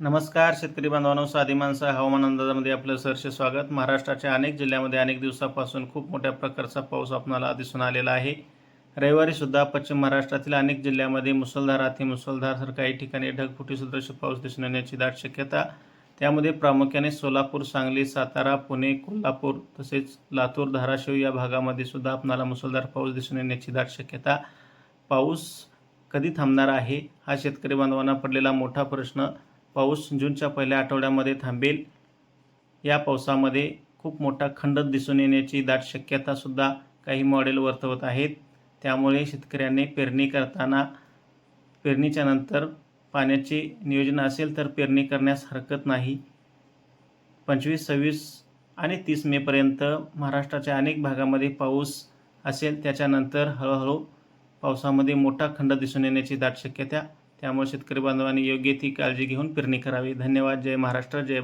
नमस्कार शेतकरी बांधवांनो साधी माणसं हवामान अंदाजामध्ये आपलं सरसे स्वागत. महाराष्ट्राच्या अनेक जिल्ह्यामध्ये अनेक दिवसापासून खूप मोठ्या प्रकारचा पाऊस आपणाला दिसून आलेला आहे. रविवारी सुद्धा पश्चिम महाराष्ट्रातील अनेक जिल्ह्यामध्ये मुसळधार अतिमुसळधार तर काही ठिकाणी ढगफुटी सदृश पाऊस दिसून येण्याची दाट शक्यता. त्यामध्ये प्रामुख्याने सोलापूर सांगली सातारा पुणे कोल्हापूर तसेच लातूर धाराशिव या भागामध्ये सुद्धा आपणाला मुसळधार पाऊस दिसून येण्याची दाट शक्यता. पाऊस कधी थांबणार आहे हा शेतकरी बांधवांना पडलेला मोठा प्रश्न. पाऊस जूनच्या पहिल्या आठवड्यामध्ये थांबेल. या पावसामध्ये खूप मोठा खंड दिसून येण्याची दाट शक्यतासुद्धा काही मॉडेल वर्तवत आहेत. त्यामुळे शेतकऱ्यांनी पेरणी करताना पेरणीच्या नंतर पाण्याचे नियोजन असेल तर पेरणी करण्यास हरकत नाही. पंचवीस सव्वीस आणि तीस मेपर्यंत महाराष्ट्राच्या अनेक भागामध्ये पाऊस असेल त्याच्यानंतर हळूहळू पावसामध्ये मोठा खंड दिसून येण्याची दाट शक्यता त्यामुळे शेतकरी बांधवांनी योग्य ती काळजी घेऊन पेरणी करावी. धन्यवाद. जय महाराष्ट्र. जय